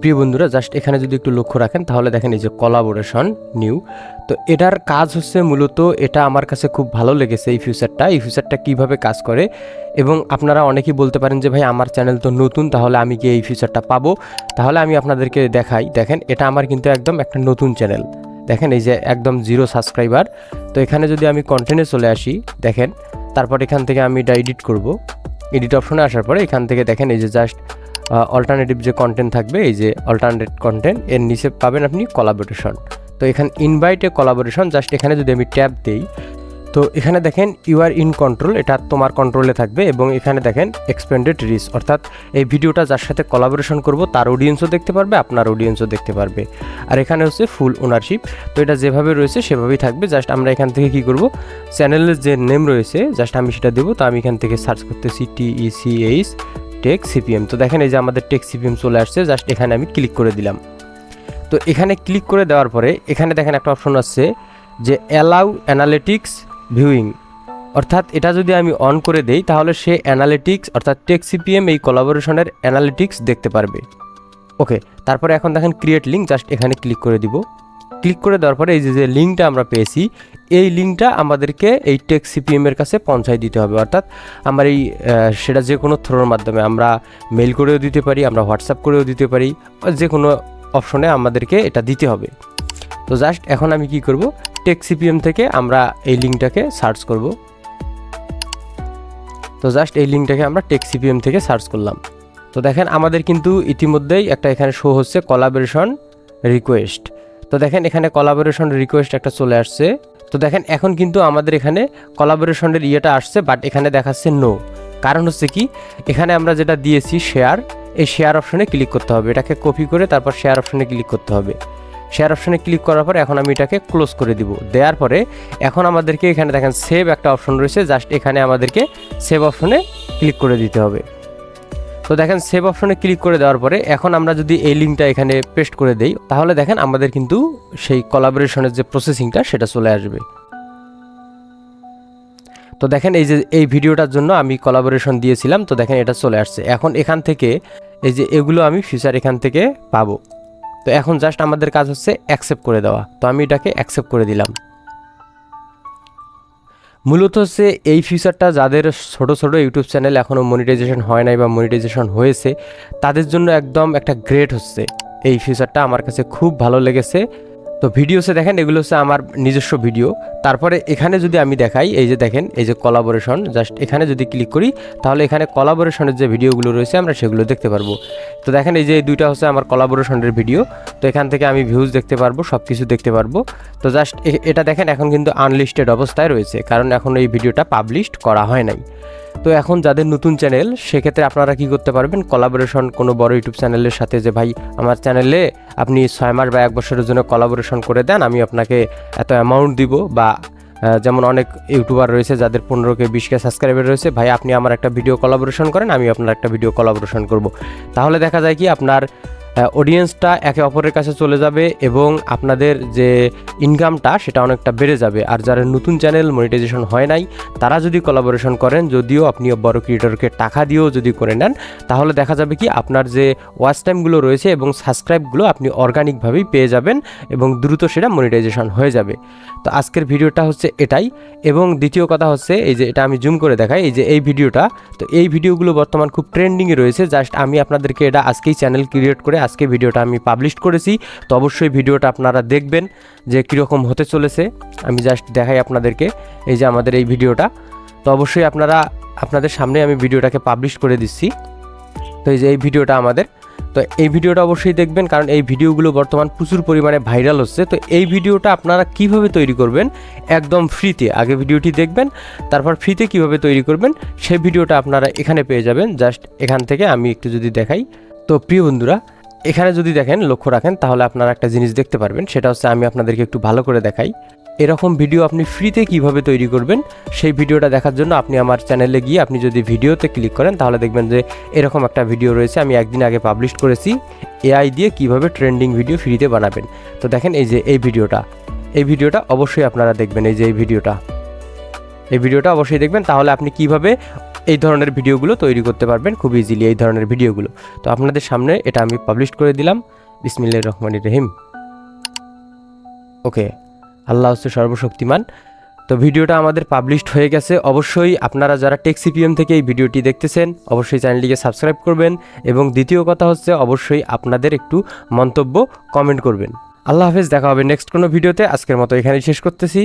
প্রিয় বন্ধুরা জাস্ট এখানে যদি একটু লক্ষ্য রাখেন, তাহলে দেখেন এই যে কলাবোরেশন নিউ তো এটার কাজ হচ্ছে মূলত এটা আমার কাছে খুব ভালো লেগেছে এই ফিউচারটা এই ফিউচারটা কীভাবে কাজ করে? এবং আপনারা অনেকেই বলতে পারেন যে, ভাই, আমার চ্যানেল তো নতুন, তাহলে আমি কি এই ফিউচারটা পাবো। তাহলে আমি আপনাদেরকে দেখাই। দেখেন, এটা আমার কিন্তু একদম একটা নতুন চ্যানেল দেখেন, এই যে একদম জিরো সাবস্ক্রাইবার তো এখানে যদি আমি কন্টেন্টে চলে আসি, দেখেন, তারপর এখান থেকে আমি এটা এডিট করব। এডিট অপশনে আসার পরে এখান থেকে দেখেন, এই যে জাস্ট অল্টারনেটিভ যে কন্টেন্ট থাকবে, এই যে অল্টারনেট কন্টেন্ট এর নিচে পাবেন আপনি কলাবোরেশন তো এখানে ইনভাইটে কলাবোরেশন জাস্ট এখানে যদি আমি ট্যাব দেই, তো এখানে দেখেন ইউ আর ইন কন্ট্রোল এটা তোমার কন্ট্রোলে থাকবে এবং এখানে দেখেন এক্সপেন্ডেড রিস অর্থাৎ এই ভিডিওটা যার সাথে কলাবোরেশন করব, তার অডিয়েন্সও দেখতে পারবে, আপনার অডিয়েন্সও দেখতে পারবে। আর এখানে হচ্ছে ফুল ওনারশিপ তো এটা যেভাবে রয়েছে সেভাবেই থাকবে। জাস্ট আমরা এখান থেকে কি করব চ্যানেলের যে নেম রয়েছে জাস্ট আমি সেটা দেবো, তো আমি এখান থেকে সার্চ করতেছি টিইসিএইচ টেক সিপিএম। তো দেখেন এই যে আমাদের টেক সিপিএম চলে আসছে, জাস্ট এখানে আমি ক্লিক করে দিলাম। তো এখানে ক্লিক করে দেওয়ার পরে এখানে দেখেন একটা অপশন আসছে যে অ্যালাউ অ্যানালিটিক্স ভিউইং। অর্থাৎ এটা যদি আমি অন করে দেই, তাহলে সে অ্যানালিটিক্স অর্থাৎ টেক সিপিএম এই কোলাবোরেশনের অ্যানালিটিক্স দেখতে পারবে। ওকে, তারপরে এখন দেখেন ক্রিয়েট লিঙ্ক জাস্ট এখানে ক্লিক করে দিব। ক্লিক করে দেওয়ার পরে এই যে যে লিঙ্কটা আমরা পেয়েছি, এই লিঙ্কটা আমাদেরকে এই টেক সিপিএম এর কাছে পৌঁছায় দিতে হবে। অর্থাৎ আমার এই সেটা যে কোনো থ্রোর মাধ্যমে আমরা মেল করেও দিতে পারি, আমরা হোয়াটসঅ্যাপ করেও দিতে পারি যে কোনো অপশনে আমাদেরকে এটা দিতে হবে। তো জাস্ট এখন আমি কি করব, টেক সিপিএম থেকে আমরা এই লিঙ্কটাকে সার্চ করব। তো জাস্ট এই লিঙ্কটাকে আমরা টেক সিপিএম থেকে সার্চ করলাম। তো দেখেন আমাদের কিন্তু ইতিমধ্যেই একটা এখানে শো হচ্ছে কলাবোরেশন রিকোয়েস্ট তো দেখেন এখানে কলাবোরেশন রিকোয়েস্ট একটা চলে আসছে। তো দেখেন এখন কিন্তু আমাদের এখানে কলাবোরেশনের ইয়েটা আসছে বাট এখানে দেখাচ্ছে নো কারণ হচ্ছে কি, এখানে আমরা যেটা দিয়েছি শেয়ার এই শেয়ার অপশনে ক্লিক করতে হবে। এটাকে কপি করে তারপর শেয়ার অপশনে ক্লিক করতে হবে। শেয়ার অপশনে ক্লিক করার পর এখন আমি এটাকে ক্লোজ করে দিব। দেওয়ার পরে এখন আমাদেরকে এখানে দেখেন সেভ একটা অপশন রয়েছে জাস্ট এখানে আমাদেরকে সেভ অপশনে ক্লিক করে দিতে হবে। তো দেখেন সেভ অপশনে ক্লিক করে দেওয়ার পরে এখন আমরা যদি এই লিঙ্কটা এখানে পেস্ট করে দেই, তাহলে দেখেন আমাদের কিন্তু সেই কলাবোরেশনের যে প্রসেসিংটা সেটা চলে আসবে। তো দেখেন এই যে, এই ভিডিওটার জন্য আমি কলাবোরেশন দিয়েছিলাম, তো দেখেন এটা চলে আসছে। এখন এখান থেকে এই যে এগুলো আমি ফিচার এখান থেকে পাবো। তো এখন জাস্ট আমাদের কাজ হচ্ছে অ্যাকসেপ্ট করে দেওয়া। তো আমি এটাকে অ্যাকসেপ্ট করে দিলাম। মূলত হচ্ছে এই ফিচারটা যাদের ছোট ছোট ইউটিউব চ্যানেল এখনও মনিটাইজেশন হয় নাই বা মনিটাইজেশন হয়েছে, তাদের জন্য একদম একটা গ্রেট হচ্ছে। এই ফিচারটা আমার কাছে খুব ভালো লেগেছে। তো ভিডিওসে দেখেন, এগুলো হচ্ছে আমার নিজস্ব ভিডিও তারপরে এখানে যদি আমি দেখাই, এই যে দেখেন, এই যে কলাবোরেশন জাস্ট এখানে যদি ক্লিক করি, তাহলে এখানে কলাবোরেশনের যে ভিডিওগুলো রয়েছে, আমরা সেগুলো দেখতে পারব। তো দেখেন, এই যে দুইটা হচ্ছে আমার কলাবোরেশনের ভিডিও তো এখান থেকে আমি ভিউজ দেখতে পারব সব কিছু দেখতে পারব। তো জাস্ট এটা দেখেন, এখন কিন্তু আনলিস্টেড অবস্থায় রয়েছে, কারণ এখন এই ভিডিওটা পাবলিশড করা হয় নাই। তো এখন যাদের নতুন চ্যানেল, সেক্ষেত্রে আপনারা কি করতে পারবেন? কলাবোরেশন কোনো বড় ইউটিউব চ্যানেলের সাথে যে, ভাই, আমার চ্যানেলে আপনি ছয় মাস বা এক বছরের জন্য কলাবোরেশন করে দেন, আমি আপনাকে এত অ্যামাউন্ট দিব। বা যেমন অনেক ইউটিউবার রয়েছে যাদের পনেরো কে বিশ কে সাবস্ক্রাইবার রয়েছে, ভাই, আপনি আমার একটা ভিডিও কলাবোরেশন করেন, আমি আপনার একটা ভিডিও কলাবোরেশন করব। তাহলে দেখা যায় কি, আপনার অডিয়েন্সটা একে অপরের কাছে চলে যাবে এবং আপনাদের যে ইনকামটা সেটা অনেকটা বেড়ে যাবে। আর যারা নতুন চ্যানেল মনিটাইজেশন হয় নাই, তারা যদি কোলাবোরেশন করেন, যদিও আপনি বড় ক্রিয়েটরকে টাকা দিয়েও যদি করে নেন, তাহলে দেখা যাবে কি আপনার যে ওয়াচ টাইমগুলো রয়েছে এবং সাবস্ক্রাইবগুলো আপনি অর্গানিকভাবেই পেয়ে যাবেন এবং দ্রুত সেটা মনিটাইজেশন হয়ে যাবে। তো আজকের ভিডিওটা হচ্ছে এটাই এবং দ্বিতীয় কথা হচ্ছে, এই যে এটা আমি জুম করে দেখাই, এই যে এই ভিডিওটা, তো এই ভিডিওগুলো বর্তমান খুব ট্রেন্ডিংয়ে রয়েছে। জাস্ট আমি আপনাদেরকে এটা আজকেই চ্যানেল ক্রিয়েট করে আজকে ভিডিওটা আমি পাবলিশ করেছি, তো অবশ্যই ভিডিওটা আপনারা দেখবেন যে কীরকম হতে চলেছে। আমি জাস্ট দেখাই আপনাদেরকে, এই যে আমাদের এই ভিডিওটা। তো অবশ্যই আপনারা, আপনাদের সামনে আমি ভিডিওটাকে পাবলিশ করে দিচ্ছি। তো এই যে এই ভিডিওটা আমাদের, তো এই ভিডিওটা অবশ্যই দেখবেন, কারণ এই ভিডিওগুলো বর্তমান প্রচুর পরিমাণে ভাইরাল হচ্ছে। তো এই ভিডিওটা আপনারা কীভাবে তৈরি করবেন? একদম ফ্রিতে আগে ভিডিওটি দেখবেন, তারপর ফ্রিতে কীভাবে তৈরি করবেন, সেই ভিডিওটা আপনারা এখানে পেয়ে যাবেন। জাস্ট এখান থেকে আমি একটু যদি দেখাই। তো প্রিয় বন্ধুরা এখানে যদি দেখেন, লক্ষ্য রাখেন, তাহলে আপনারা একটা জিনিস দেখতে পারবেন। সেটা হচ্ছে আমি আপনাদেরকে একটু ভালো করে দেখাই। এরকম ভিডিও আপনি ফ্রিতে কীভাবে তৈরি করবেন, সেই ভিডিওটা দেখার জন্য আপনি আমার চ্যানেলে গিয়ে আপনি যদি ভিডিওতে ক্লিক করেন, তাহলে দেখবেন যে এরকম একটা ভিডিও রয়েছে, আমি একদিন আগে পাবলিশ করেছি। এআই দিয়ে কীভাবে ট্রেন্ডিং ভিডিও ফ্রিতে বানাবেন। তো দেখেন এই যে এই ভিডিওটা। এই ভিডিওটা অবশ্যই আপনারা দেখবেন, এই যে এই ভিডিওটা। এই ভিডিওটা অবশ্যই দেখবেন, তাহলে আপনি কীভাবে এই ধরনের ভিডিওগুলো তৈরি করতে পারবেন খুব ইজিলি এই ধরনের ভিডিওগুলো। তো আপনাদের সামনে এটা আমি পাবলিশ করে দিলাম। বিসমিল্লাহির রহমানির রহিম। ওকে, আল্লাহ হচ্ছে সর্বশক্তিমান। তো ভিডিওটা আমাদের পাবলিশড হয়ে গেছে। অবশ্যই আপনারা যারা টেক্সিপিএম থেকে এই ভিডিওটি দেখতেছেন, অবশ্যই চ্যানেলটিকে সাবস্ক্রাইব করবেন এবং দ্বিতীয় কথা হচ্ছে অবশ্যই আপনাদের একটু মন্তব্য কমেন্ট করবেন। আল্লাহ হাফেজ, দেখা হবে নেক্সট কোনো ভিডিওতে। আজকের মতো এখানেই শেষ করতেছি।